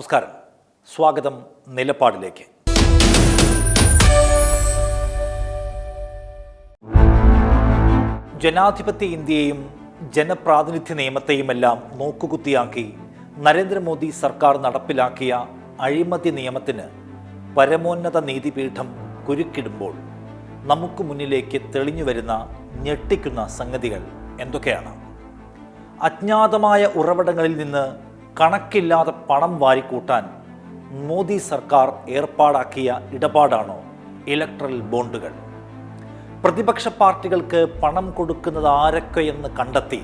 നമസ്കാരം. സ്വാഗതം നിലപാടിലേക്ക്. ജനാധിപത്യ ഇന്ത്യയെയും ജനപ്രാതിനിധ്യ നിയമത്തെയുമെല്ലാം നോക്കുകുത്തിയാക്കി നരേന്ദ്രമോദി സർക്കാർ നടപ്പിലാക്കിയ അഴിമതി നിയമത്തിന് പരമോന്നത നീതിപീഠം കുരുക്കിടുമ്പോൾ നമുക്ക് മുന്നിലേക്ക് തെളിഞ്ഞു വരുന്ന ഞെട്ടിക്കുന്ന സംഗതികൾ എന്തൊക്കെയാണ്? അജ്ഞാതമായ ഉറവിടങ്ങളിൽ നിന്ന് കണക്കില്ലാതെ പണം വാരിക്കൂട്ടാൻ മോദി സർക്കാർ ഏർപ്പാടാക്കിയ ഇടപാടാണോ ഇലക്ട്രൽ ബോണ്ടുകൾ? പ്രതിപക്ഷ പാർട്ടികൾക്ക് പണം കൊടുക്കുന്നത് ആരൊക്കെയെന്ന് കണ്ടെത്തി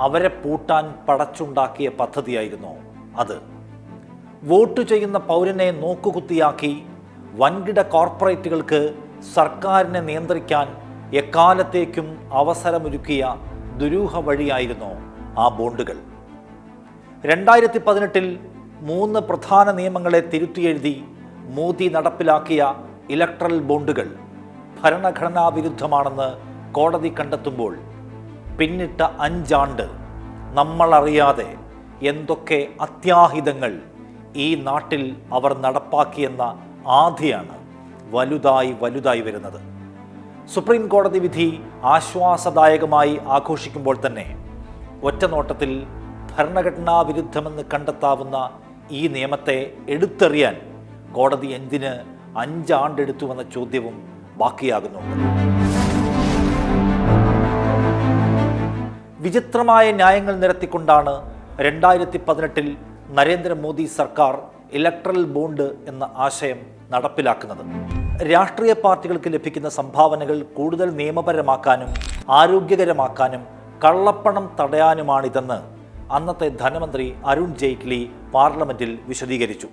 അവരെ പൂട്ടാൻ പടച്ചുണ്ടാക്കിയ പദ്ധതിയായിരുന്നു അത്. വോട്ട് ചെയ്യുന്ന പൗരനെ നോക്കുകുത്തിയാക്കി വൻകിട കോർപ്പറേറ്റുകൾക്ക് സർക്കാരിനെ നിയന്ത്രിക്കാൻ എക്കാലത്തേക്കും അവസരമൊരുക്കിയ ദുരൂഹ വഴിയായിരുന്നു ആ ബോണ്ടുകൾ. രണ്ടായിരത്തി പതിനെട്ടിൽ മൂന്ന് പ്രധാന നിയമങ്ങളെ തിരുത്തിയെഴുതി മോദി നടപ്പിലാക്കിയ ഇലക്ട്രൽ ബോണ്ടുകൾ ഭരണഘടനാ വിരുദ്ധമാണെന്ന് കോടതി കണ്ടെത്തുമ്പോൾ പിന്നിട്ട അഞ്ചാണ്ട് നമ്മളറിയാതെ എന്തൊക്കെ അത്യാഹിതങ്ങൾ ഈ നാട്ടിൽ അവർ നടപ്പാക്കിയെന്ന ആധിയാണ് വലുതായി വലുതായി വരുന്നത്. സുപ്രീം കോടതി വിധി ആശ്വാസദായകമായി ആഘോഷിക്കുമ്പോൾ തന്നെ ഒറ്റനോട്ടത്തിൽ ഭരണഘടനാ വിരുദ്ധമെന്ന് കണ്ടെത്താവുന്ന ഈ നിയമത്തെ എടുത്തെറിയാൻ കോടതി എന്തിന് അഞ്ചാണ്ടെടുത്തുവെന്ന ചോദ്യവും ബാക്കിയാകുന്നുണ്ട്. വിചിത്രമായ ന്യായങ്ങൾ നിരത്തിക്കൊണ്ടാണ് രണ്ടായിരത്തി പതിനെട്ടിൽ നരേന്ദ്രമോദി സർക്കാർ ഇലക്ട്രൽ ബോണ്ട് എന്ന ആശയം നടപ്പിലാക്കുന്നത്. രാഷ്ട്രീയ പാർട്ടികൾക്ക് ലഭിക്കുന്ന സംഭാവനകൾ കൂടുതൽ നിയമപരമാക്കാനും ആരോഗ്യകരമാക്കാനും കള്ളപ്പണം തടയാനുമാണിതെന്ന് അന്നത്തെ ധനമന്ത്രി അരുൺ ജെയ്റ്റ്ലി പാർലമെന്റിൽ വിശദീകരിച്ചു.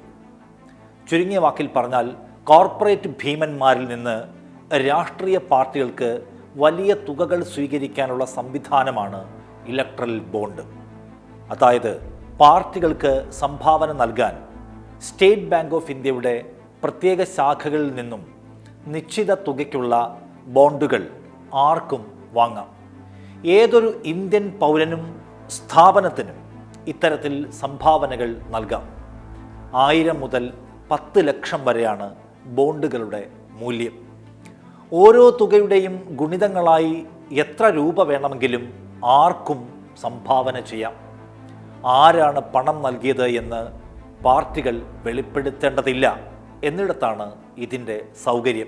ചുരുങ്ങിയ വാക്കിൽ പറഞ്ഞാൽ കോർപ്പറേറ്റ് ഭീമന്മാരിൽ നിന്ന് രാഷ്ട്രീയ പാർട്ടികൾക്ക് വലിയ തുകകൾ സ്വീകരിക്കാനുള്ള സംവിധാനമാണ് ഇലക്ട്രൽ ബോണ്ട്. അതായത് പാർട്ടികൾക്ക് സംഭാവന നൽകാൻ സ്റ്റേറ്റ് ബാങ്ക് ഓഫ് ഇന്ത്യയുടെ പ്രത്യേക ശാഖകളിൽ നിന്നും നിശ്ചിത തുകയ്ക്കുള്ള ബോണ്ടുകൾ ആർക്കും വാങ്ങാം. ഏതൊരു ഇന്ത്യൻ പൗരനും സ്ഥാപനത്തിനും ഇത്തരത്തിൽ സംഭാവനകൾ നൽകാം. ആയിരം മുതൽ പത്ത് ലക്ഷം വരെയാണ് ബോണ്ടുകളുടെ മൂല്യം. ഓരോ തുകയുടെയും ഗുണിതങ്ങളായി എത്ര രൂപ വേണമെങ്കിലും ആർക്കും സംഭാവന ചെയ്യാം. ആരാണ് പണം നൽകിയത് എന്ന് പാർട്ടികൾ വെളിപ്പെടുത്തേണ്ടതില്ല എന്നിടത്താണ് ഇതിന്റെ സൗകര്യം.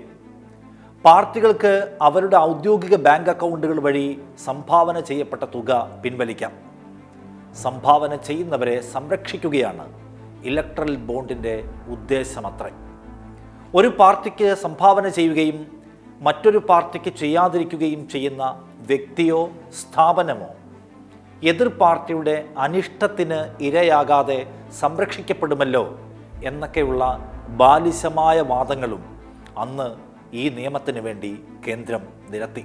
പാർട്ടികൾക്ക് അവരുടെ ഔദ്യോഗിക ബാങ്ക് അക്കൗണ്ടുകൾ വഴി സംഭാവന ചെയ്യപ്പെട്ട തുക പിൻവലിക്കാം. സംഭാവന ചെയ്യുന്നവരെ സംരക്ഷിക്കുകയാണ് ഇലക്ട്രൽ ബോണ്ടിന്റെ ഉദ്ദേശമത്രേ. ഒരു പാർട്ടിക്ക് സംഭാവന ചെയ്യുകയും മറ്റൊരു പാർട്ടിക്ക് ചെയ്യാതിരിക്കുകയും ചെയ്യുന്ന വ്യക്തിയോ സ്ഥാപനമോ എതിർ പാർട്ടിയുടെ അനിഷ്ടത്തിന് ഇരയാകാതെ സംരക്ഷിക്കപ്പെടുമല്ലോ എന്നൊക്കെയുള്ള ബാലിശമായ വാദങ്ങളും അന്ന് ഈ നിയമത്തിന് വേണ്ടി കേന്ദ്രം നിരത്തി.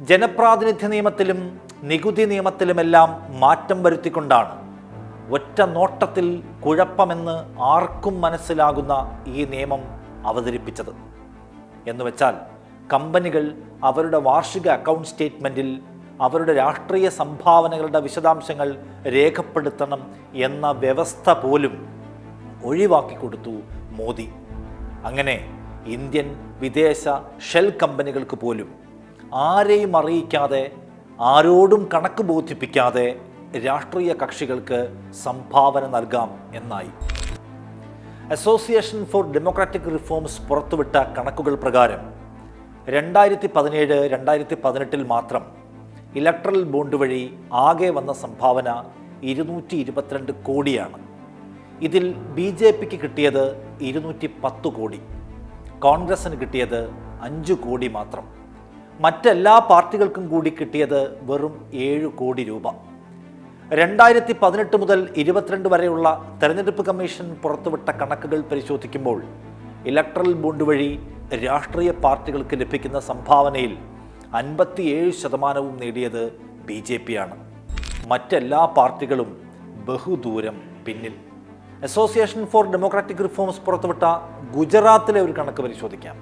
ജനപ്രാതിനിധ്യ നിയമത്തിലും നികുതി നിയമത്തിലുമെല്ലാം മാറ്റം വരുത്തിക്കൊണ്ടാണ്. ഒറ്റ നോട്ടത്തിൽ കുഴപ്പമെന്ന് ആർക്കും മനസ്സിലാകുന്ന ഈ നിയമം അവതരിപ്പിച്ചത്. എന്ന് വെച്ചാൽ കമ്പനികൾ അവരുടെ വാർഷിക അക്കൗണ്ട് സ്റ്റേറ്റ്മെന്റിൽ അവരുടെ രാഷ്ട്രീയ സംഭാവനകളുടെ വിശദാംശങ്ങൾ രേഖപ്പെടുത്തണം എന്ന വ്യവസ്ഥ പോലും ഒഴിവാക്കി കൊടുത്തു മോദി. അങ്ങനെ ഇന്ത്യൻ വിദേശ ഷെൽ കമ്പനികൾക്ക് പോലും ആരെയും അറിയിക്കാതെ ആരോടും കണക്ക് ബോധിപ്പിക്കാതെ രാഷ്ട്രീയ കക്ഷികൾക്ക് സംഭാവന നൽകാം എന്നായി. അസോസിയേഷൻ ഫോർ ഡെമോക്രാറ്റിക് റിഫോംസ് പുറത്തുവിട്ട കണക്കുകൾ പ്രകാരം രണ്ടായിരത്തി പതിനേഴ് രണ്ടായിരത്തി പതിനെട്ടിൽ മാത്രം ഇലക്ട്രൽ ബോണ്ട് വഴി ആകെ വന്ന സംഭാവന ഇരുന്നൂറ്റി ഇരുപത്തിരണ്ട് കോടിയാണ്. ഇതിൽ ബി ജെ പിക്ക് കിട്ടിയത് ഇരുന്നൂറ്റി പത്ത് കോടി. കോൺഗ്രസിന് കിട്ടിയത് അഞ്ച് കോടി മാത്രം. മറ്റെല്ലാ പാർട്ടികൾക്കും കൂടി കിട്ടിയത് വെറും ഏഴ് കോടി രൂപ. രണ്ടായിരത്തി പതിനെട്ട് മുതൽ ഇരുപത്തിരണ്ട് വരെയുള്ള തെരഞ്ഞെടുപ്പ് കമ്മീഷൻ പുറത്തുവിട്ട കണക്കുകൾ പരിശോധിക്കുമ്പോൾ ഇലക്ട്രൽ ബോണ്ട് വഴി രാഷ്ട്രീയ പാർട്ടികൾക്ക് ലഭിക്കുന്ന സംഭാവനയിൽ അൻപത്തിയേഴ് ശതമാനവും നേടിയത് ബി ജെ പിയാണ്. മറ്റെല്ലാ പാർട്ടികളും ബഹുദൂരം പിന്നിൽ. അസോസിയേഷൻ ഫോർ ഡെമോക്രാറ്റിക് റിഫോംസ് പുറത്തുവിട്ട ഗുജറാത്തിലെ ഒരു കണക്ക് പരിശോധിക്കാം.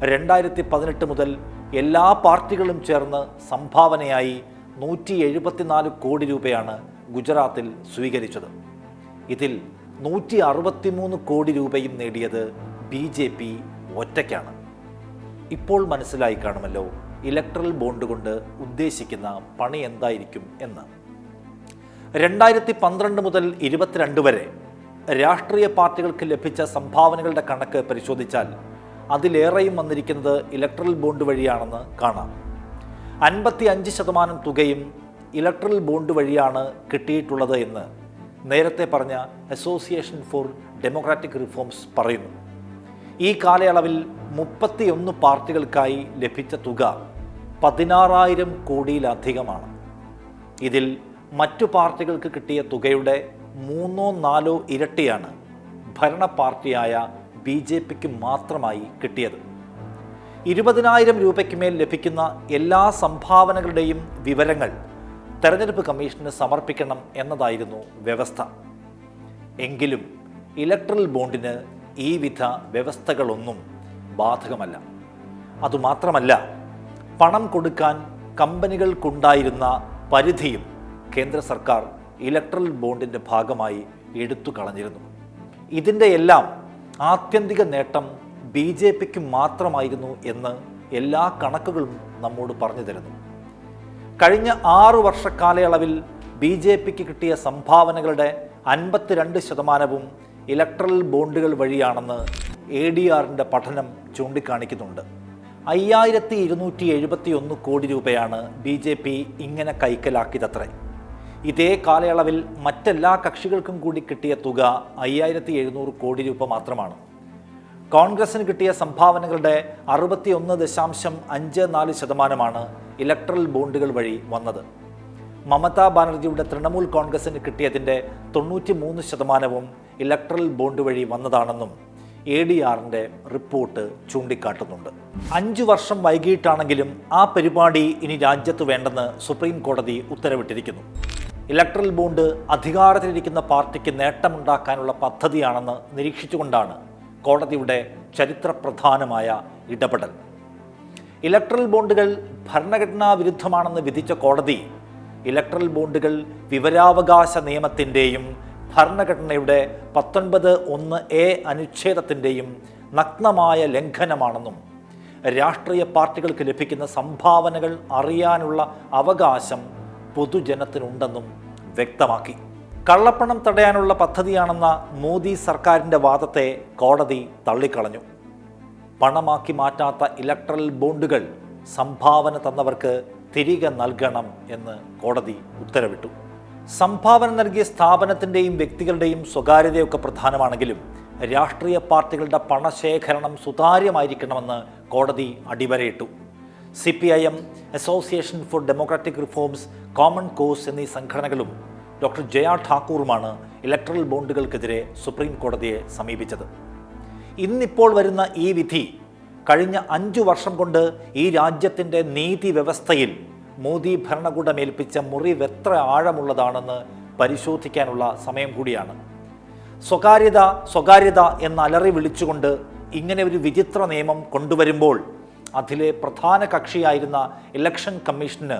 രണ്ടായിരത്തി പതിനെട്ട് മുതൽ എല്ലാ പാർട്ടികളും ചേർന്ന് സംഭാവനയായി നൂറ്റി എഴുപത്തിനാല് കോടി രൂപയാണ് ഗുജറാത്തിൽ സ്വീകരിച്ചത്. ഇതിൽ നൂറ്റി അറുപത്തിമൂന്ന് കോടി രൂപയും നേടിയത് ബി ജെ പി ഒറ്റയ്ക്കാണ്. ഇപ്പോൾ മനസ്സിലായി കാണുമല്ലോ ഇലക്ട്രൽ ബോണ്ട് കൊണ്ട് ഉദ്ദേശിക്കുന്ന പണി എന്തായിരിക്കും എന്ന്. രണ്ടായിരത്തി പന്ത്രണ്ട് മുതൽ ഇരുപത്തിരണ്ട് വരെ രാഷ്ട്രീയ പാർട്ടികൾക്ക് ലഭിച്ച സംഭാവനകളുടെ കണക്ക് പരിശോധിച്ചാൽ അതിലേറെയും വന്നിരിക്കുന്നത് ഇലക്ട്രൽ ബോണ്ട് വഴിയാണെന്ന് കാണാം. അൻപത്തി അഞ്ച് ശതമാനം തുകയും ഇലക്ട്രൽ ബോണ്ട് വഴിയാണ് കിട്ടിയിട്ടുള്ളത് എന്ന് നേരത്തെ പറഞ്ഞ അസോസിയേഷൻ ഫോർ ഡെമോക്രാറ്റിക് റിഫോംസ് പറയുന്നു. ഈ കാലയളവിൽ മുപ്പത്തിയൊന്ന് പാർട്ടികൾക്കായി ലഭിച്ച തുക പതിനാറായിരം കോടിയിലധികമാണ്. ഇതിൽ മറ്റു പാർട്ടികൾക്ക് കിട്ടിയ തുകയുടെ മൂന്നോ നാലോ ഇരട്ടിയാണ് ഭരണ പാർട്ടിയായ ബി ജെ പിക്ക് മാത്രമായി കിട്ടിയത്. ഇരുപതിനായിരം രൂപയ്ക്ക് മേൽ ലഭിക്കുന്ന എല്ലാ സംഭാവനകളുടെയും വിവരങ്ങൾ തെരഞ്ഞെടുപ്പ് കമ്മീഷന് സമർപ്പിക്കണം എന്നതായിരുന്നു വ്യവസ്ഥ. എങ്കിലും ഇലക്ട്രൽ ബോണ്ടിന് ഈ വിധ വ്യവസ്ഥകളൊന്നും ബാധകമല്ല. അതുമാത്രമല്ല പണം കൊടുക്കാൻ കമ്പനികൾക്കുണ്ടായിരുന്ന പരിധിയും കേന്ദ്ര സർക്കാർ ഇലക്ട്രൽ ബോണ്ടിന്റെ ഭാഗമായി എടുത്തു കളഞ്ഞിരുന്നു. ഇതിന്റെ എല്ലാം ആത്യന്തിക നേട്ടം ബി ജെ പിക്ക് മാത്രമായിരുന്നു എന്ന് എല്ലാ കണക്കുകളും നമ്മോട് പറഞ്ഞു തരുന്നു. കഴിഞ്ഞ ആറു വർഷ കാലയളവിൽ ബി ജെ പിക്ക് കിട്ടിയ സംഭാവനകളുടെ അൻപത്തിരണ്ട് ശതമാനവും ഇലക്ട്രൽ ബോണ്ടുകൾ വഴിയാണെന്ന് എ ഡി ആറിന്റെ പഠനം ചൂണ്ടിക്കാണിക്കുന്നുണ്ട്. അയ്യായിരത്തി ഇരുന്നൂറ്റി എഴുപത്തി ഒന്ന് കോടി രൂപയാണ് ബി ജെ പി ഇങ്ങനെ കൈക്കലാക്കിയതത്രേ. ഇതേ കാലയളവിൽ മറ്റെല്ലാ കക്ഷികൾക്കും കൂടി കിട്ടിയ തുക അയ്യായിരത്തി എഴുന്നൂറ് കോടി രൂപ മാത്രമാണ്. കോൺഗ്രസിന് കിട്ടിയ സംഭാവനകളുടെ അറുപത്തിയൊന്ന് ദശാംശം അഞ്ച് നാല് ശതമാനമാണ് ഇലക്ട്രൽ ബോണ്ടുകൾ വഴി വന്നത്. മമതാ ബാനർജിയുടെ തൃണമൂൽ കോൺഗ്രസിന് കിട്ടിയതിന്റെ തൊണ്ണൂറ്റി മൂന്ന് ശതമാനവും ഇലക്ട്രൽ ബോണ്ട് വഴി വന്നതാണെന്നും എ ഡി ആറിന്റെ റിപ്പോർട്ട് ചൂണ്ടിക്കാട്ടുന്നുണ്ട്. അഞ്ചു വർഷം വൈകിട്ടാണെങ്കിലും ആ പരിപാടി ഇനി രാജ്യത്ത് വേണ്ടെന്ന് സുപ്രീം കോടതി ഉത്തരവിട്ടിരിക്കുന്നു. ഇലക്ട്രൽ ബോണ്ട് അധികാരത്തിലിരിക്കുന്ന പാർട്ടിക്ക് നേട്ടമുണ്ടാക്കാനുള്ള പദ്ധതിയാണെന്ന് നിരീക്ഷിച്ചുകൊണ്ടാണ് കോടതിയുടെ ചരിത്രപ്രധാനമായ ഇടപെടൽ. ഇലക്ട്രൽ ബോണ്ടുകൾ ഭരണഘടനാ വിരുദ്ധമാണെന്ന് വിധിച്ച കോടതി ഇലക്ട്രൽ ബോണ്ടുകൾ വിവരാവകാശ നിയമത്തിന്റെയും ഭരണഘടനയുടെ പത്തൊൻപത് ഒന്ന് എ അനുച്ഛേദത്തിന്റെയും നഗ്നമായ ലംഘനമാണെന്നും രാഷ്ട്രീയ പാർട്ടികൾക്ക് ലഭിക്കുന്ന സംഭാവനകൾ അറിയാനുള്ള അവകാശം പൊതുജനത്തിനുണ്ടെന്നും വ്യക്തമാക്കി. കള്ളപ്പണം തടയാനുള്ള പദ്ധതിയാണെന്ന മോദി സർക്കാരിന്റെ വാദത്തെ കോടതി തള്ളിക്കളഞ്ഞു. പണമാക്കി മാറ്റാത്ത ഇലക്ട്രൽ ബോണ്ടുകൾ സംഭാവന തന്നവർക്ക് തിരികെ നൽകണം എന്ന് കോടതി ഉത്തരവിട്ടു. സംഭാവന നൽകിയ സ്ഥാപനത്തിന്റെയും വ്യക്തികളുടെയും സ്വകാര്യതയൊക്കെ പ്രധാനമാണെങ്കിലും രാഷ്ട്രീയ പാർട്ടികളുടെ പണശേഖരണം സുതാര്യമായിരിക്കണമെന്ന് കോടതി അടിവരയിട്ടു. C P I M association for democratic reforms common cause എന്നീ സംഘടനകളും ഡോക്ടർ ജയ ഠാക്കൂറുമാണ് ഇലക്ട്രൽ ബോണ്ടുകൾക്കെതിരെ സുപ്രീം കോടതിയെ സമീപിച്ചത്. ഇന്നിപ്പോൾ വരുന്ന ഈ വിധി കഴിഞ്ഞ അഞ്ചു വർഷം കൊണ്ട് ഈ രാജ്യത്തിന്റെ നീതി വ്യവസ്ഥയിൽ മോദി ഭരണകൂടം ഏൽപ്പിച്ച മുറിവ് എത്ര ആഴമുള്ളതാണെന്ന് പരിശോധിക്കാനുള്ള സമയം കൂടിയാണ്. സ്വകാര്യത സ്വകാര്യത എന്ന് അലറി വിളിച്ചുകൊണ്ട് ഇങ്ങനെ ഒരു വിചിത്ര നിയമം കൊണ്ടുവരുമ്പോൾ അതിലെ പ്രധാന കക്ഷിയായിരുന്ന ഇലക്ഷൻ കമ്മീഷന്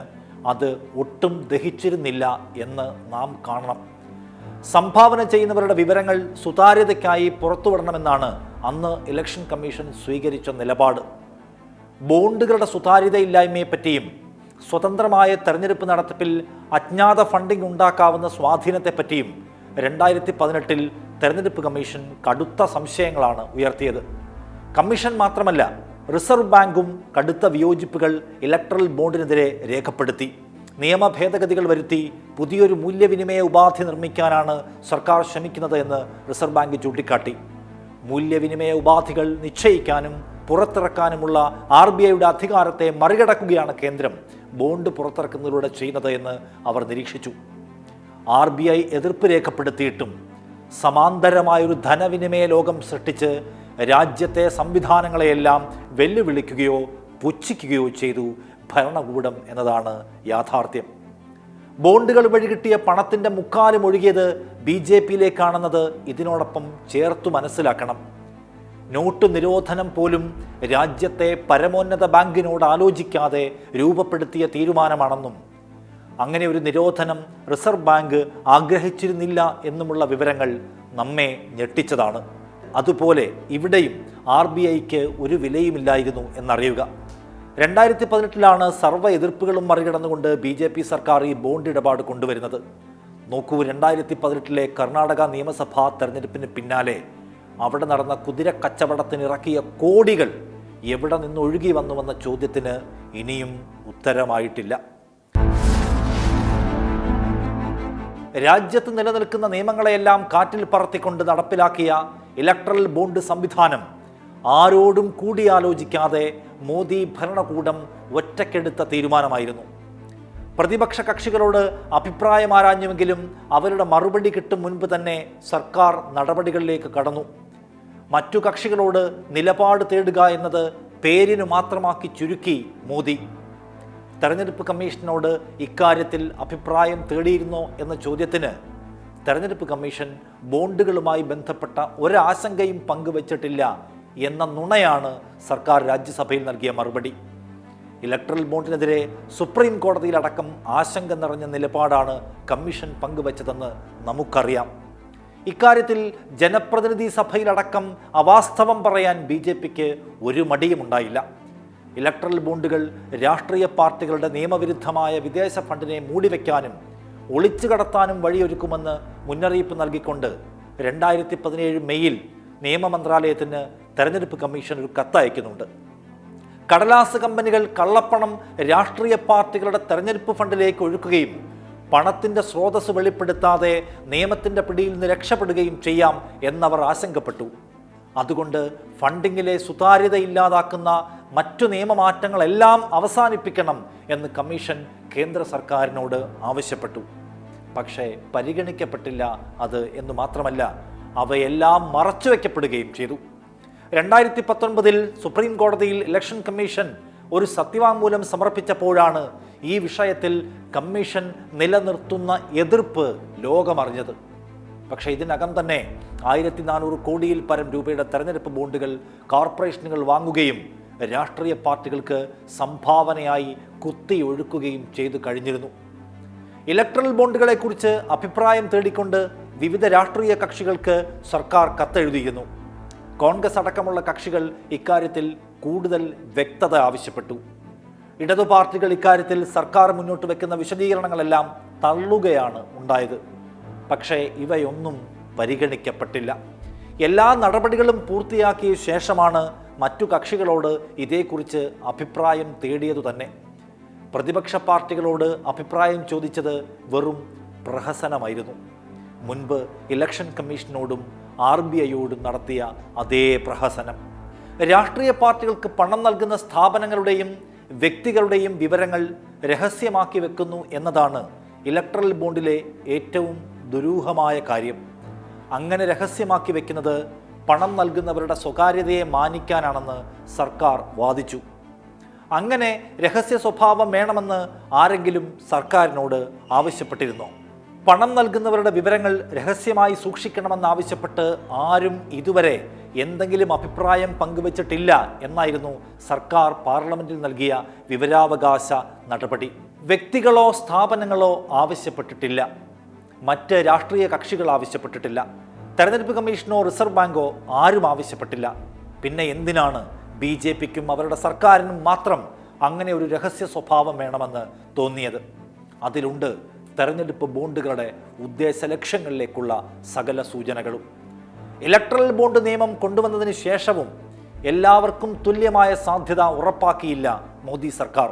അത് ഒട്ടും ദഹിച്ചിരുന്നില്ല എന്ന് നാം കാണണം. സംഭാവന ചെയ്യുന്നവരുടെ വിവരങ്ങൾ സുതാര്യതയ്ക്കായി പുറത്തുവിടണമെന്നാണ് അന്ന് ഇലക്ഷൻ കമ്മീഷൻ സ്വീകരിച്ച നിലപാട്. ബോണ്ടുകളുടെ സുതാര്യതയില്ലായ്മയെപ്പറ്റിയും സ്വതന്ത്രമായ തെരഞ്ഞെടുപ്പ് നടത്തിപ്പിൽ അജ്ഞാത ഫണ്ടിംഗ് ഉണ്ടാക്കാവുന്ന സ്വാധീനത്തെപ്പറ്റിയും രണ്ടായിരത്തി പതിനെട്ടിൽ തെരഞ്ഞെടുപ്പ് കമ്മീഷൻ കടുത്ത സംശയങ്ങളാണ് ഉയർത്തിയത്. കമ്മീഷൻ മാത്രമല്ല റിസർവ് ബാങ്കും കടുത്ത വിയോജിപ്പുകൾ ഇലക്ട്രൽ ബോണ്ടിനെതിരെ രേഖപ്പെടുത്തി. നിയമ ഭേദഗതികൾ വരുത്തി പുതിയൊരു മൂല്യവിനിമയ ഉപാധി നിർമ്മിക്കാനാണ് സർക്കാർ ശ്രമിക്കുന്നത് എന്ന് റിസർവ് ബാങ്ക് ചൂണ്ടിക്കാട്ടി. മൂല്യവിനിമയ ഉപാധികൾ നിശ്ചയിക്കാനും പുറത്തിറക്കാനുമുള്ള ആർ ബി ഐയുടെ അധികാരത്തെ മറികടക്കുകയാണ് കേന്ദ്രം ബോണ്ട് പുറത്തിറക്കുന്നതിലൂടെ ചെയ്യുന്നത് എന്ന് അവർ നിരീക്ഷിച്ചു. ആർ ബി ഐ എതിർപ്പ് രേഖപ്പെടുത്തിയിട്ടും സമാന്തരമായൊരു ധനവിനിമയ ലോകം സൃഷ്ടിച്ച് രാജ്യത്തെ സംവിധാനങ്ങളെയെല്ലാം വെല്ലുവിളിക്കുകയോ പുച്ഛിക്കുകയോ ചെയ്തു ഭരണകൂടം എന്നതാണ് യാഥാർത്ഥ്യം. ബോണ്ടുകൾ വഴി കിട്ടിയ പണത്തിന്റെ മുക്കാലും ഒഴുകിയത് ബി ജെ പിയിലേക്കാണെന്നത് ഇതിനോടൊപ്പം ചേർത്തു മനസ്സിലാക്കണം. നോട്ട് നിരോധനം പോലും രാജ്യത്തെ പരമോന്നത ബാങ്കിനോട് ആലോചിക്കാതെ രൂപപ്പെടുത്തിയ തീരുമാനമാണെന്നും അങ്ങനെ ഒരു നിരോധനം റിസർവ് ബാങ്ക് ആഗ്രഹിച്ചിരുന്നില്ല എന്നുമുള്ള വിവരങ്ങൾ നമ്മെ ഞെട്ടിച്ചതാണ്. അതുപോലെ ഇവിടെയും ആർ ബി ഐക്ക് ഒരു വിലയുമില്ലായിരുന്നു എന്നറിയുക. രണ്ടായിരത്തി പതിനെട്ടിലാണ് സർവ എതിർപ്പുകളും മറികടന്നുകൊണ്ട് ബി ജെ പി സർക്കാർ ഈ ബോണ്ട് ഇടപാട് കൊണ്ടുവരുന്നത്. നോക്കൂ രണ്ടായിരത്തി പതിനെട്ടിലെ കർണാടക നിയമസഭാ തെരഞ്ഞെടുപ്പിന് പിന്നാലെ അവിടെ നടന്ന കുതിര കച്ചവടത്തിന് ഇറക്കിയ കോടികൾ എവിടെ നിന്ന് ഒഴുകി വന്നുവെന്ന ചോദ്യത്തിന് ഇനിയും ഉത്തരമായിട്ടില്ല. രാജ്യത്ത് നിലനിൽക്കുന്ന നിയമങ്ങളെയെല്ലാം കാറ്റിൽ പറത്തിക്കൊണ്ട് നടപ്പിലാക്കിയ ഇലക്ട്രൽ ബോണ്ട് സംവിധാനം. ആരോടും കൂടിയാലോചിക്കാതെ മോദി ഭരണകൂടം ഒറ്റക്കെടുത്ത തീരുമാനമായിരുന്നു. പ്രതിപക്ഷ കക്ഷികളോട് അഭിപ്രായം ആരാഞ്ഞുവെങ്കിലും അവരുടെ മറുപടി കിട്ടും മുൻപ് തന്നെ സർക്കാർ നടപടികളിലേക്ക് കടന്നു. മറ്റു കക്ഷികളോട് നിലപാട് തേടുക എന്നത് പേരിനു മാത്രമാക്കി ചുരുക്കി മോദി. തെരഞ്ഞെടുപ്പ് കമ്മീഷനോട് ഇക്കാര്യത്തിൽ അഭിപ്രായം തേടിയിരുന്നോ എന്ന ചോദ്യത്തിന് തെരഞ്ഞെടുപ്പ് കമ്മീഷൻ ബോണ്ടുകളുമായി ബന്ധപ്പെട്ട ഒരാശങ്കയും പങ്കുവച്ചിട്ടില്ല എന്ന നുണയാണ് സർക്കാർ രാജ്യസഭയിൽ നൽകിയ മറുപടി. ഇലക്ട്രൽ ബോണ്ടിനെതിരെ സുപ്രീം കോടതിയിലടക്കം ആശങ്ക നിറഞ്ഞ നിലപാടാണ് കമ്മീഷൻ പങ്കുവച്ചതെന്ന് നമുക്കറിയാം. ഇക്കാര്യത്തിൽ ജനപ്രതിനിധി സഭയിലടക്കം അവാസ്തവം പറയാൻ ബി ജെ പിക്ക് ഒരു മടിയുമുണ്ടായില്ല. ഇലക്ട്രൽ ബോണ്ടുകൾ രാഷ്ട്രീയ പാർട്ടികളുടെ നിയമവിരുദ്ധമായ വിദേശ ഫണ്ടിനെ മൂടിവെക്കാനും ഒളിച്ചു കടത്താനും വഴിയൊരുക്കുമെന്ന് മുന്നറിയിപ്പ് നൽകിക്കൊണ്ട് രണ്ടായിരത്തി പതിനേഴ് മെയ്യിൽ നിയമമന്ത്രാലയത്തിന് തെരഞ്ഞെടുപ്പ് കമ്മീഷൻ ഒരു കത്തയക്കുന്നുണ്ട് കടലാസ് കമ്പനികൾ കള്ളപ്പണം രാഷ്ട്രീയ പാർട്ടികളുടെ തെരഞ്ഞെടുപ്പ് ഫണ്ടിലേക്ക് ഒഴുക്കുകയും പണത്തിന്റെ സ്രോതസ് വെളിപ്പെടുത്താതെ നിയമത്തിന്റെ പിടിയിൽ നിന്ന് രക്ഷപ്പെടുകയും ചെയ്യാം എന്നവർ ആശങ്കപ്പെട്ടു. അതുകൊണ്ട് ഫണ്ടിങ്ങിലെ സുതാര്യത ഇല്ലാതാക്കുന്ന മറ്റു നിയമമാറ്റങ്ങളെല്ലാം അവസാനിപ്പിക്കണം എന്ന് കമ്മീഷൻ കേന്ദ്ര സർക്കാരിനോട് ആവശ്യപ്പെട്ടു. പക്ഷേ പരിഗണിക്കപ്പെട്ടില്ല അത് എന്ന് മാത്രമല്ല അവയെല്ലാം മറച്ചു വയ്ക്കപ്പെടുകയും ചെയ്തു. രണ്ടായിരത്തി പത്തൊൻപതിൽ സുപ്രീം കോടതിയിൽ ഇലക്ഷൻ കമ്മീഷൻ ഒരു സത്യവാങ്മൂലം സമർപ്പിച്ചപ്പോഴാണ് ഈ വിഷയത്തിൽ കമ്മീഷൻ നിലനിർത്തുന്ന എതിർപ്പ് ലോകമറിഞ്ഞത്. പക്ഷേ ഇതിനകം തന്നെ ആയിരത്തി നാനൂറ് കോടിയിൽ പരം രൂപയുടെ തെരഞ്ഞെടുപ്പ് ബോണ്ടുകൾ കോർപ്പറേഷനുകൾ വാങ്ങുകയും രാഷ്ട്രീയ പാർട്ടികൾക്ക് സംഭാവനയായി കുത്തി ഒഴുക്കുകയും ചെയ്തു കഴിഞ്ഞിരുന്നു. ഇലക്ട്രൽ ബോണ്ടുകളെക്കുറിച്ച് അഭിപ്രായം തേടിക്കൊണ്ട് വിവിധ രാഷ്ട്രീയ കക്ഷികൾക്ക് സർക്കാർ കത്തെഴുതിയിരുന്നു. കോൺഗ്രസ് അടക്കമുള്ള കക്ഷികൾ ഇക്കാര്യത്തിൽ കൂടുതൽ വ്യക്തത ആവശ്യപ്പെട്ടു. ഇടതു പാർട്ടികൾ ഇക്കാര്യത്തിൽ സർക്കാർ മുന്നോട്ട് വെക്കുന്ന വിശദീകരണങ്ങളെല്ലാം തള്ളുകയാണ് ഉണ്ടായത്. പക്ഷേ ഇവയൊന്നും പരിഗണിക്കപ്പെട്ടില്ല. എല്ലാ നടപടികളും പൂർത്തിയാക്കിയ ശേഷമാണ് മറ്റു കക്ഷികളോട് ഇതേക്കുറിച്ച് അഭിപ്രായം തേടിയതു തന്നെ. പ്രതിപക്ഷ പാർട്ടികളോട് അഭിപ്രായം ചോദിച്ചത് വെറും പ്രഹസനമായിരുന്നു. മുൻപ് ഇലക്ഷൻ കമ്മീഷനോടും ആർ ബി ഐയോടും നടത്തിയ അതേ പ്രഹസനം. രാഷ്ട്രീയ പാർട്ടികൾക്ക് പണം നൽകുന്ന സ്ഥാപനങ്ങളുടെയും വ്യക്തികളുടെയും വിവരങ്ങൾ രഹസ്യമാക്കി വെക്കുന്നു എന്നതാണ് ഇലക്ട്രൽ ബോണ്ടിലെ ഏറ്റവും ദുരൂഹമായ കാര്യം. അങ്ങനെ രഹസ്യമാക്കി വെക്കുന്നത് പണം നൽകുന്നവരുടെ സ്വകാര്യതയെ മാനിക്കാനാണെന്ന് സർക്കാർ വാദിച്ചു. അങ്ങനെ രഹസ്യ സ്വഭാവം വേണമെന്ന് ആരെങ്കിലും സർക്കാരിനോട് ആവശ്യപ്പെട്ടിരുന്നോ? പണം നൽകുന്നവരുടെ വിവരങ്ങൾ രഹസ്യമായി സൂക്ഷിക്കണമെന്നാവശ്യപ്പെട്ട് ആരും ഇതുവരെ എന്തെങ്കിലും അഭിപ്രായം പങ്കുവച്ചിട്ടില്ല എന്നായിരുന്നു സർക്കാർ പാർലമെന്റിൽ നൽകിയ വിവരാവകാശ നടപടി. വ്യക്തികളോ സ്ഥാപനങ്ങളോ ആവശ്യപ്പെട്ടിട്ടില്ല. മറ്റ് രാഷ്ട്രീയ കക്ഷികൾ ആവശ്യപ്പെട്ടിട്ടില്ല. തെരഞ്ഞെടുപ്പ് കമ്മീഷനോ റിസർവ് ബാങ്കോ ആരും ആവശ്യപ്പെട്ടില്ല. പിന്നെ എന്തിനാണ് ബി ജെ പിക്കും അവരുടെ സർക്കാരിനും മാത്രം അങ്ങനെ ഒരു രഹസ്യ സ്വഭാവം വേണമെന്ന് തോന്നിയത്? അതിലുണ്ട് തെരഞ്ഞെടുപ്പ് ബോണ്ടുകളുടെ ഉദ്ദേശ ലക്ഷ്യങ്ങളിലേക്കുള്ള സകല സൂചനകളും. ഇലക്ട്രൽ ബോണ്ട് നിയമം കൊണ്ടുവന്നതിന് ശേഷവും എല്ലാവർക്കും തുല്യമായ സാധ്യത ഉറപ്പാക്കിയില്ല മോദി സർക്കാർ.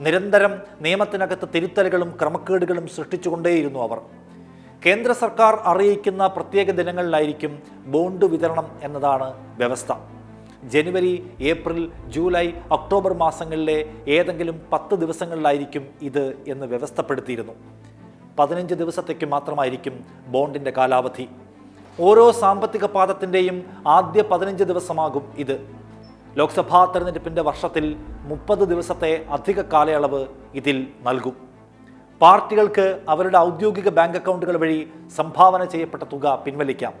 നിരന്തരം നിയമത്തിനകത്ത് തിരുത്തലുകളും ക്രമക്കേടുകളും സൃഷ്ടിച്ചുകൊണ്ടേയിരുന്നു അവർ. കേന്ദ്ര സർക്കാർ അറിയിക്കുന്ന പ്രത്യേക ദിനങ്ങളിലായിരിക്കും ബോണ്ട് വിതരണം എന്നതാണ് വ്യവസ്ഥ. ജനുവരി ഏപ്രിൽ ജൂലൈ ഒക്ടോബർ മാസങ്ങളിലെ ഏതെങ്കിലും പത്ത് ദിവസങ്ങളിലായിരിക്കും ഇത് എന്ന് വ്യവസ്ഥപ്പെടുത്തിയിരുന്നു. പതിനഞ്ച് ദിവസത്തേക്ക് മാത്രമായിരിക്കും ബോണ്ടിന്റെ കാലാവധി. ഓരോ സാമ്പത്തിക പാദത്തിന്റെയും ആദ്യ പതിനഞ്ച് ദിവസമാകും ഇത്. ലോക്സഭാ തെരഞ്ഞെടുപ്പിന്റെ വർഷത്തിൽ മുപ്പത് ദിവസത്തെ അധിക കാലയളവ് ഇതിൽ നൽകും. പാർട്ടികൾക്ക് അവരുടെ ഔദ്യോഗിക ബാങ്ക് അക്കൗണ്ടുകൾ വഴി സംഭാവന ചെയ്യപ്പെട്ട തുക പിൻവലിക്കാം.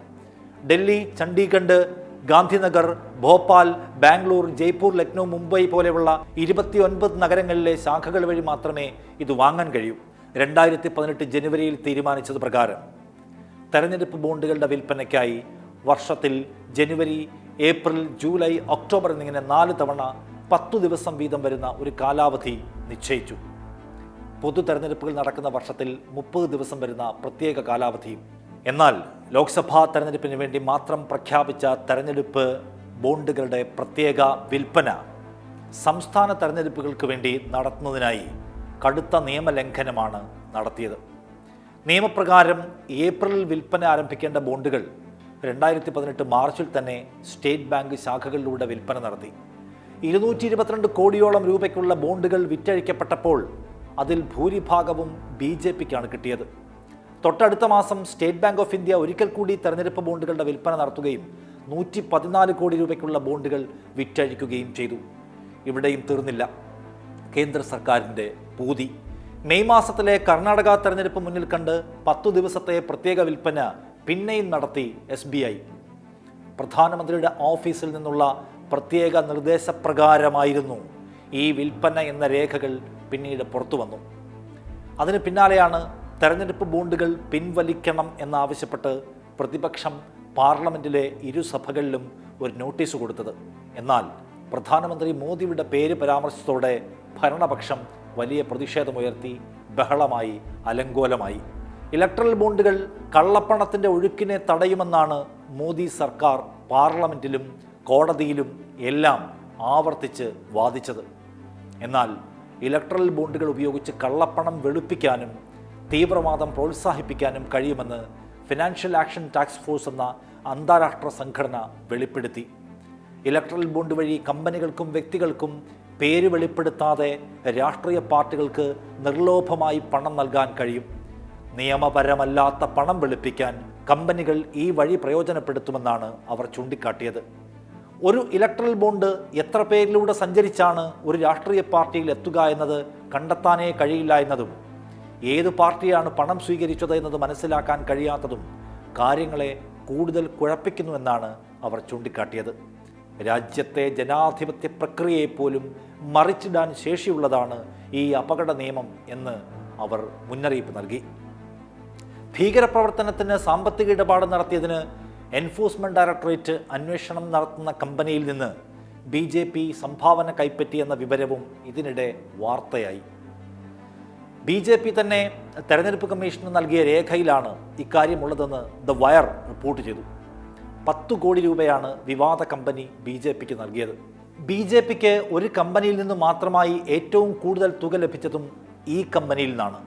ഡൽഹി ചണ്ഡീഗഡ് ഗാന്ധിനഗർ ഭോപ്പാൽ ബാംഗ്ലൂർ ജയ്പൂർ ലക്നൗ മുംബൈ പോലെയുള്ള ഇരുപത്തിയൊൻപത് നഗരങ്ങളിലെ ശാഖകൾ വഴി മാത്രമേ ഇത് വാങ്ങാൻ കഴിയൂ. രണ്ടായിരത്തി പതിനെട്ട് ജനുവരിയിൽ തീരുമാനിച്ചത് പ്രകാരം. തെരഞ്ഞെടുപ്പ് ബോണ്ടുകളുടെ വിൽപ്പനയ്ക്കായി വർഷത്തിൽ ജനുവരി ഏപ്രിൽ ജൂലൈ ഒക്ടോബർ എന്നിങ്ങനെ നാല് തവണ പത്തു ദിവസം വീതം വരുന്ന ഒരു കാലാവധി നിശ്ചയിച്ചു. പൊതു തെരഞ്ഞെടുപ്പുകൾ നടക്കുന്ന വർഷത്തിൽ മുപ്പത് ദിവസം വരുന്ന പ്രത്യേക കാലാവധിയും എന്നാൽ ലോക്സഭാ തെരഞ്ഞെടുപ്പിന് വേണ്ടി മാത്രം പ്രഖ്യാപിച്ച തെരഞ്ഞെടുപ്പ് ബോണ്ടുകളുടെ പ്രത്യേക വിൽപ്പന സംസ്ഥാന തെരഞ്ഞെടുപ്പുകൾക്ക് വേണ്ടി നടത്തുന്നതിനായി കടുത്ത നിയമലംഘനമാണ് നടത്തിയത്. നിയമപ്രകാരം ഏപ്രിലിൽ വിൽപ്പന ആരംഭിക്കേണ്ട ബോണ്ടുകൾ രണ്ടായിരത്തി പതിനെട്ട് മാർച്ചിൽ തന്നെ സ്റ്റേറ്റ് ബാങ്ക് ശാഖകളിലൂടെ വിൽപ്പന നടത്തി. ഇരുന്നൂറ്റി ഇരുപത്തിരണ്ട് കോടിയോളം രൂപയ്ക്കുള്ള ബോണ്ടുകൾ വിറ്റഴിക്കപ്പെട്ടപ്പോൾ അതിൽ ഭൂരിഭാഗവും ബി ജെ പിക്കാണ് കിട്ടിയത്. തൊട്ടടുത്ത മാസം സ്റ്റേറ്റ് ബാങ്ക് ഓഫ് ഇന്ത്യ ഒരിക്കൽ കൂടി തെരഞ്ഞെടുപ്പ് ബോണ്ടുകളുടെ വിൽപ്പന നടത്തുകയും നൂറ്റി പതിനാല് കോടി രൂപയ്ക്കുള്ള ബോണ്ടുകൾ വിറ്റഴിക്കുകയും ചെയ്തു. ഇവിടെയും തീർന്നില്ല. കേന്ദ്ര സർക്കാരിന്റെ പൂതി. മെയ് മാസത്തിലെ കർണാടക തെരഞ്ഞെടുപ്പ് മുന്നിൽ കണ്ട് പത്തു ദിവസത്തെ പ്രത്യേക വിൽപ്പന പിന്നെയും നടത്തി എസ് ബി ഐ. പ്രധാനമന്ത്രിയുടെ ഓഫീസിൽ നിന്നുള്ള പ്രത്യേക നിർദ്ദേശപ്രകാരമായിരുന്നു ഈ വിൽപ്പന എന്ന രേഖകൾ പിന്നീട് പുറത്തു വന്നു. അതിന് പിന്നാലെയാണ് തെരഞ്ഞെടുപ്പ് ബോണ്ടുകൾ പിൻവലിക്കണം എന്നാവശ്യപ്പെട്ട് പ്രതിപക്ഷം പാർലമെന്റിലെ ഇരുസഭകളിലും ഒരു നോട്ടീസ് കൊടുത്തത്. എന്നാൽ പ്രധാനമന്ത്രി മോദിയുടെ പേര് പരാമർശത്തോടെ ഭരണപക്ഷം വലിയ പ്രതിഷേധമുയർത്തി ബഹളമായി അലങ്കോലമായി. ഇലക്ട്രൽ ബോണ്ടുകൾ കള്ളപ്പണത്തിന്റെ ഒഴുക്കിനെ തടയുമെന്നാണ് മോദി സർക്കാർ പാർലമെന്റിലും കോടതിയിലും എല്ലാം ആവർത്തിച്ച് വാദിച്ചത്. എന്നാൽ ഇലക്ട്രൽ ബോണ്ടുകൾ ഉപയോഗിച്ച് കള്ളപ്പണം വെളുപ്പിക്കാനും തീവ്രവാദം പ്രോത്സാഹിപ്പിക്കാനും കഴിയുമെന്ന് ഫിനാൻഷ്യൽ ആക്ഷൻ ടാക്സ് ഫോഴ്സ് എന്ന അന്താരാഷ്ട്ര സംഘടന വെളിപ്പെടുത്തി. ഇലക്ട്രൽ ബോണ്ട് വഴി കമ്പനികൾക്കും വ്യക്തികൾക്കും പേര് വെളിപ്പെടുത്താതെ രാഷ്ട്രീയ പാർട്ടികൾക്ക് നിർലോഭമായി പണം നൽകാൻ കഴിയും. നിയമപരമല്ലാത്ത പണം വെളുപ്പിക്കാൻ കമ്പനികൾ ഈ വഴി പ്രയോജനപ്പെടുത്തുമെന്നാണ് അവർ ചൂണ്ടിക്കാട്ടിയത്. ഒരു ഇലക്ട്രൽ ബോണ്ട് എത്ര പേരിലൂടെ സഞ്ചരിച്ചാണ് ഒരു രാഷ്ട്രീയ പാർട്ടിയിൽ എത്തുക എന്നത് കണ്ടെത്താനേ കഴിയില്ല എന്നതും ഏത് പാർട്ടിയാണ് പണം സ്വീകരിച്ചത് എന്നത് മനസ്സിലാക്കാൻ കഴിയാത്തതും കാര്യങ്ങളെ കൂടുതൽ കുഴപ്പിക്കുന്നുവെന്നാണ് അവർ ചൂണ്ടിക്കാട്ടിയത്. രാജ്യത്തെ ജനാധിപത്യ പ്രക്രിയയെപ്പോലും മറിച്ചിടാൻ ശേഷിയുള്ളതാണ് ഈ അപകട നിയമം എന്ന് അവർ മുന്നറിയിപ്പ് നൽകി. ഭീകരപ്രവർത്തനത്തിന് സാമ്പത്തിക ഇടപാട് നടത്തിയതിന് എൻഫോഴ്സ്മെന്റ് ഡയറക്ടറേറ്റ് അന്വേഷണം നടത്തുന്ന കമ്പനിയിൽ നിന്ന് ബി ജെ പി സംഭാവന കൈപ്പറ്റിയെന്ന വിവരവും ഇതിനിടെ വാർത്തയായി. ബി ജെ പി തന്നെ തെരഞ്ഞെടുപ്പ് കമ്മീഷന് നൽകിയ രേഖയിലാണ് ഇക്കാര്യമുള്ളതെന്ന് ദ വയർ റിപ്പോർട്ട് ചെയ്തു. പത്തു കോടി രൂപയാണ് വിവാദ കമ്പനി ബി ജെ പിക്ക് നൽകിയത്. ബി ജെ പിക്ക് ഒരു കമ്പനിയിൽ നിന്ന് മാത്രമായി ഏറ്റവും കൂടുതൽ തുക ലഭിച്ചതും ഈ കമ്പനിയിൽ നിന്നാണ്.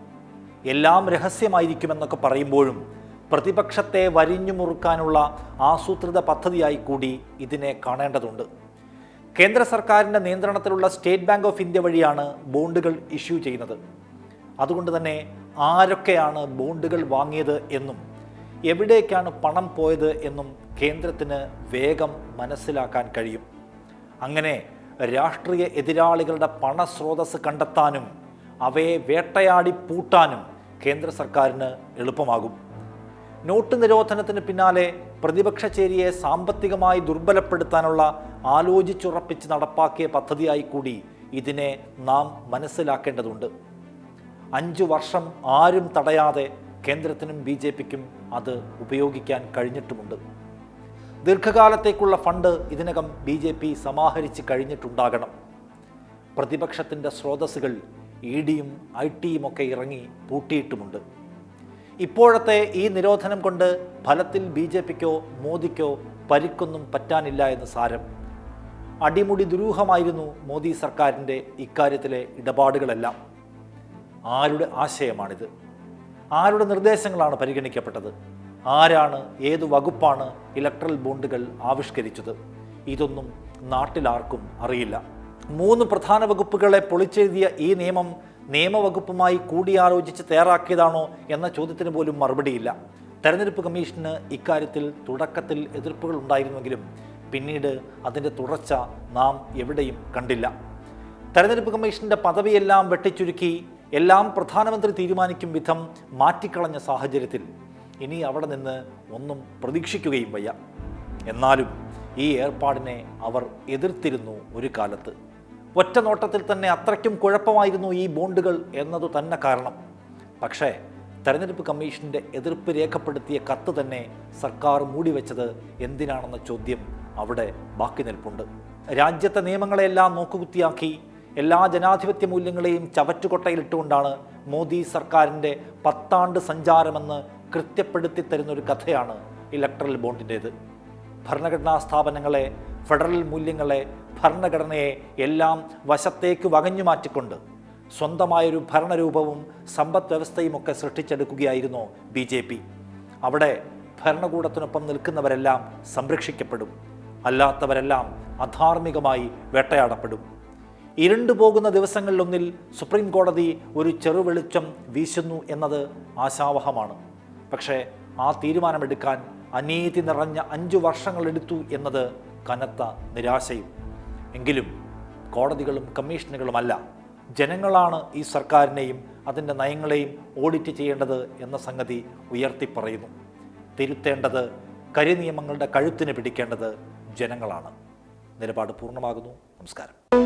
എല്ലാം രഹസ്യമായിരിക്കുമെന്നൊക്കെ പറയുമ്പോഴും പ്രതിപക്ഷത്തെ വരിഞ്ഞു മുറുക്കാനുള്ള ആസൂത്രിത പദ്ധതിയായി കൂടി ഇതിനെ കാണേണ്ടതുണ്ട്. കേന്ദ്ര സർക്കാരിന്റെ നിയന്ത്രണത്തിലുള്ള സ്റ്റേറ്റ് ബാങ്ക് ഓഫ് ഇന്ത്യ വഴിയാണ് ബോണ്ടുകൾ ഇഷ്യൂ ചെയ്യുന്നത്. അതുകൊണ്ട് തന്നെ ആരൊക്കെയാണ് ബോണ്ടുകൾ വാങ്ങിയത് എന്നും എവിടേക്കാണ് പണം പോയത് എന്നും കേന്ദ്രത്തിന് വേഗം മനസ്സിലാക്കാൻ കഴിയും. അങ്ങനെ രാഷ്ട്രീയ എതിരാളികളുടെ പണസ്രോതസ് കണ്ടെത്താനും അവയെ വേട്ടയാടി പൂട്ടാനും കേന്ദ്ര സർക്കാരിന് എളുപ്പമാകും. നോട്ട് നിരോധനത്തിന് പിന്നാലെ പ്രതിപക്ഷ ചേരിയെ സാമ്പത്തികമായി ദുർബലപ്പെടുത്താനുള്ള ആലോചിച്ചുറപ്പിച്ച് നടപ്പാക്കിയ പദ്ധതിയായി കൂടി ഇതിനെ നാം മനസ്സിലാക്കേണ്ടതുണ്ട്. അഞ്ചു വർഷം ആരും തടയാതെ കേന്ദ്രത്തിനും ബി ജെ പിക്കും അത് ഉപയോഗിക്കാൻ കഴിഞ്ഞിട്ടുമുണ്ട്. ദീർഘകാലത്തേക്കുള്ള ഫണ്ട് ഇതിനകം ബി ജെ പി സമാഹരിച്ച് കഴിഞ്ഞിട്ടുണ്ടാകണം. പ്രതിപക്ഷത്തിന്റെ സ്രോതസ്സുകൾ ഇ ഡിയും ഐ ടിയും ഒക്കെ ഇറങ്ങി പൂട്ടിയിട്ടുമുണ്ട്. ഇപ്പോഴത്തെ ഈ നിരോധനം കൊണ്ട് ഫലത്തിൽ ബി ജെ പിക്കോ മോദിക്കോ പരിക്കൊന്നും പറ്റാനില്ല എന്ന് സാരം. അടിമുടി ദുരൂഹമായിരുന്നു മോദി സർക്കാരിന്റെ ഇക്കാര്യത്തിലെ ഇടപാടുകളെല്ലാം. ആരുടെ ആശയമാണിത്? ആരുടെ നിർദ്ദേശങ്ങളാണ് പരിഗണിക്കപ്പെട്ടത്? ആരാണ് ഏത് വകുപ്പാണ് ഇലക്ട്രൽ ബോണ്ടുകൾ ആവിഷ്കരിച്ചത്? ഇതൊന്നും നാട്ടിലാർക്കും അറിയില്ല. മൂന്ന് പ്രധാന വകുപ്പുകളെ പൊളിച്ചെഴുതിയ ഈ നിയമം നിയമവകുപ്പുമായി കൂടിയാലോചിച്ച് തയ്യാറാക്കിയതാണോ എന്ന ചോദ്യത്തിന് പോലും മറുപടിയില്ല. തെരഞ്ഞെടുപ്പ് കമ്മീഷന് ഇക്കാര്യത്തിൽ തുടക്കത്തിൽ എതിർപ്പുകൾ ഉണ്ടായിരുന്നെങ്കിലും പിന്നീട് അതിന്റെ തുടർച്ച നാം എവിടെയും കണ്ടില്ല. തെരഞ്ഞെടുപ്പ് കമ്മീഷന്റെ പദവിയെല്ലാം വെട്ടിച്ചുരുക്കി എല്ലാം പ്രധാനമന്ത്രി തീരുമാനിക്കും വിധം മാറ്റിക്കളഞ്ഞ സാഹചര്യത്തിൽ ഇനി അവിടെ നിന്ന് ഒന്നും പ്രതീക്ഷിക്കുകയും വയ്യ. എന്നാലും ഈ ഏർപ്പാടിനെ അവർ എതിർത്തിരുന്നു ഒരു കാലത്ത്. ഒറ്റ നോട്ടത്തിൽ തന്നെ അത്രയ്ക്കും കുഴപ്പമായിരുന്നു ഈ ബോണ്ടുകൾ എന്നതു തന്നെ കാരണം. പക്ഷേ തെരഞ്ഞെടുപ്പ് കമ്മീഷന്റെ എതിർപ്പ് രേഖപ്പെടുത്തിയ കത്ത് തന്നെ സർക്കാർ മൂടിവെച്ചത് എന്തിനാണെന്ന ചോദ്യം അവിടെ ബാക്കി നിൽപ്പുണ്ട്. രാജ്യത്തെ നിയമങ്ങളെല്ലാം നോക്കുകുത്തിയാക്കി എല്ലാ ജനാധിപത്യ മൂല്യങ്ങളെയും ചവറ്റുകൊട്ടയിലിട്ടുകൊണ്ടാണ് മോദി സർക്കാരിന്റെ പത്താണ്ട് സഞ്ചാരമെന്ന് കൃത്യപ്പെടുത്തി തരുന്നൊരു കഥയാണ് ഇലക്ട്രൽ ബോണ്ടിന്റേത്. ഭരണഘടനാ സ്ഥാപനങ്ങളെ ഫെഡറൽ മൂല്യങ്ങളെ ഭരണഘടനയെ എല്ലാം വശത്തേക്ക് വകഞ്ഞു മാറ്റിക്കൊണ്ട് സ്വന്തമായൊരു ഭരണരൂപവും സമ്പദ് വ്യവസ്ഥയും ഒക്കെ സൃഷ്ടിച്ചെടുക്കുകയായിരുന്നു ബി ജെ പി. അവിടെ ഭരണകൂടത്തിനൊപ്പം നിൽക്കുന്നവരെല്ലാം സംരക്ഷിക്കപ്പെടും. അല്ലാത്തവരെല്ലാം അധാർമികമായി വേട്ടയാടപ്പെടും. ഇരുണ്ടു പോകുന്ന ദിവസങ്ങളിലൊന്നിൽ സുപ്രീം കോടതി ഒരു ചെറുവെളിച്ചം വീശുന്നു എന്നത് ആശാവഹമാണ്. പക്ഷേ ആ തീരുമാനമെടുക്കാൻ അനീതി നിറഞ്ഞ അഞ്ചു വർഷങ്ങളെടുത്തു എന്നത് കനത്ത നിരാശയും. എങ്കിലും കോടതികളും കമ്മീഷനുകളുമല്ല ജനങ്ങളാണ് ഈ സർക്കാരിനെയും അതിന്റെ നയങ്ങളെയും ഓഡിറ്റ് ചെയ്യേണ്ടത് എന്ന സംഗതി ഉയർത്തിപ്പറയുന്നു. തിരുത്തേണ്ടത് കരിനിയമങ്ങളുടെ കഴുത്തിന് പിടിക്കേണ്ടത് ജനങ്ങളാണ്. നിലപാട് പൂർണമാകുന്നു. നമസ്കാരം.